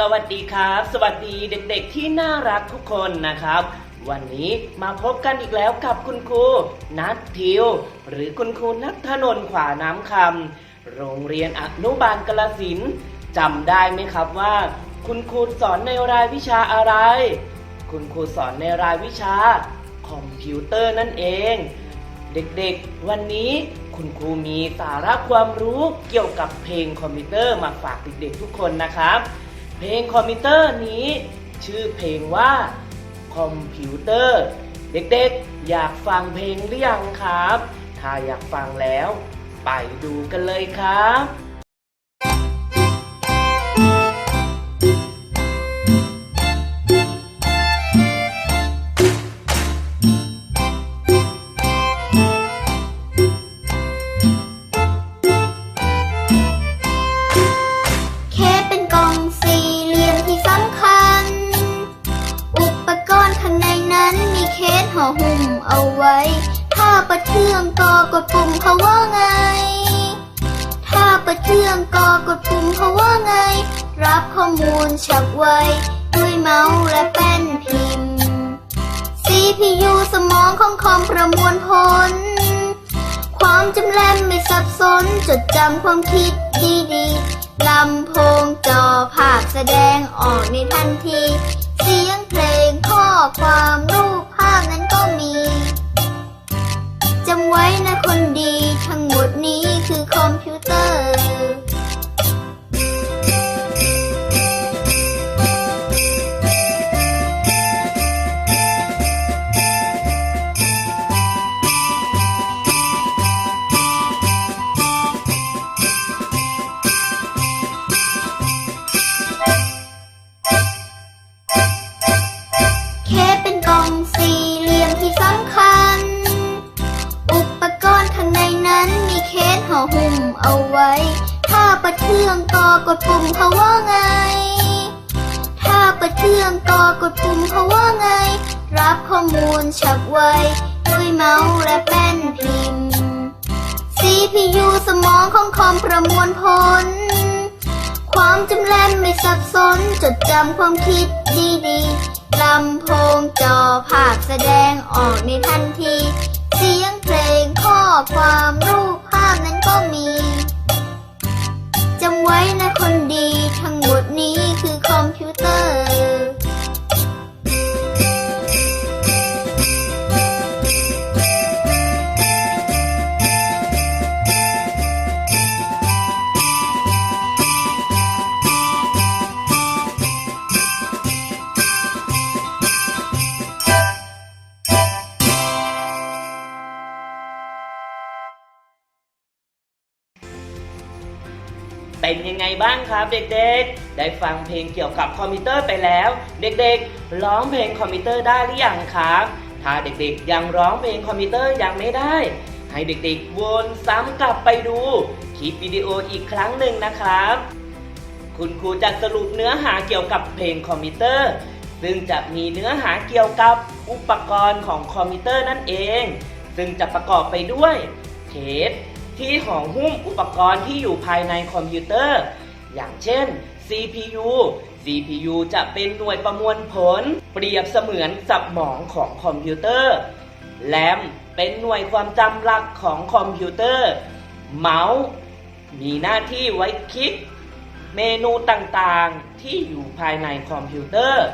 สวัสดีครับ สวัสดีเด็กๆที่น่ารักทุกคนนะครับ วันนี้มาพบกันอีกแล้วกับคุณครูนัททิว หรือคุณครูนัทธนนขวาน้ำคำโรงเรียนอนุบาลกลสินจำได้ไหมครับว่า คุณครูสอนในรายวิชาอะไร คุณครูสอนในรายวิชาคอมพิวเตอร์นั่นเอง เด็กๆ วันนี้คุณครูมีสาระความรู้เกี่ยวกับเพลงคอมพิวเตอร์มาฝากเด็กๆทุกคนนะครับ เพลงคอมพิวเตอร์นี้ ชื่อเพลงว่าคอมพิวเตอร์ เด็กๆ อยากฟังเพลงหรือยังครับ ถ้าอยากฟังแล้ว ไปดูกันเลยครับ ห่อหุ้มเอาไว้ ถ้าประเทืองก็กดปุ่มเขาว่าไง ถ้าประเทืองก็กดปุ่มเขาว่าไง รับข้อมูลฉับไวด้วยเมาส์และแป้นพิมพ์ CPU สมองของคอมประมวลผล ความจำแลมไม่สับสน จดจำความคิดดีๆลำโพงจอภาพแสดงออกในทันที เคสเป็นกล่องสี่เหลี่ยมที่สำคัญ อุปกรณ์ข้างในนั้นมีเคสห่อหุ้มเอาไว้ ถ้าประเทืองก็กดปุ่มเขาว่าไง ถ้าประเทืองก็กดปุ่มเขาว่าไง รับข้อมูลฉับไวด้วยเมาส์และแป้นพิมพ์ CPU สมองของคอมประมวลผล ความจำแลมไม่สับสน จดจำความคิดดีๆ ลำโพงจอภาพแสดงออกในทันที เสียงเพลง เป็นยังไงบ้างครับเด็กๆ ได้ฟังเพลงเกี่ยวกับคอมพิวเตอร์ไปแล้ว เด็กๆ ร้องเพลงคอมพิวเตอร์ได้หรือยังครับ ถ้าเด็กๆ ยังร้องเพลงคอมพิวเตอร์ยังไม่ได้ ให้เด็กๆ วนซ้ำกลับไปดูคลิปวิดีโออีกครั้งหนึ่งนะครับ คุณครูจะสรุปเนื้อหาเกี่ยวกับเพลงคอมพิวเตอร์ ซึ่งจะมีเนื้อหาเกี่ยวกับอุปกรณ์ของคอมพิวเตอร์นั่นเอง ซึ่งจะประกอบไปด้วยเคส ที่ห่อหุ้มอุปกรณ์ที่อยู่ภายในคอมพิวเตอร์ อย่างเช่น CPU CPU จะเป็นหน่วยประมวลผล เปรียบเสมือนสมองของคอมพิวเตอร์ แรมเป็นหน่วยความจำหลักของคอมพิวเตอร์ เมาส์มีหน้าที่ไว้คลิก เมนูต่างๆที่อยู่ภายในคอมพิวเตอร์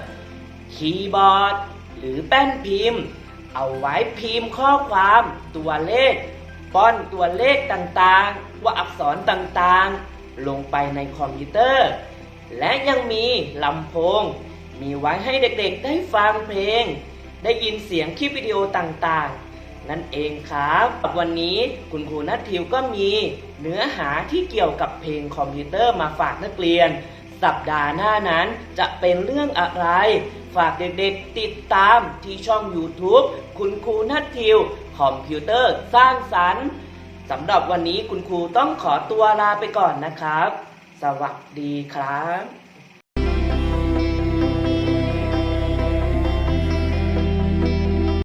คีย์บอร์ด หรือแป้นพิมพ์ เอาไว้พิมพ์ข้อความตัวเลข ป้อนตัวเลขต่างๆ ว่าอักษรต่างๆ ลงไปในคอมพิวเตอร์ และยังมีลำโพง มีไว้ให้เด็กๆได้ฟังเพลง ได้ยินเสียงคลิปวิดีโอต่างๆ นั่นเองครับวันนี้คุณครูนัททิวก็มีเนื้อหาที่เกี่ยวกับเพลงคอมพิวเตอร์มาฝากนักเรียน สัปดาห์หน้านั้นจะเป็นเรื่องอะไร ฝากเด็กๆติดตามที่ช่อง YouTube คุณครูนัททิว คอมพิวเตอร์สร้างสรรค์สำหรับวันนี้คุณครูต้องขอตัวลาไปก่อนนะครับ สวัสดีครับ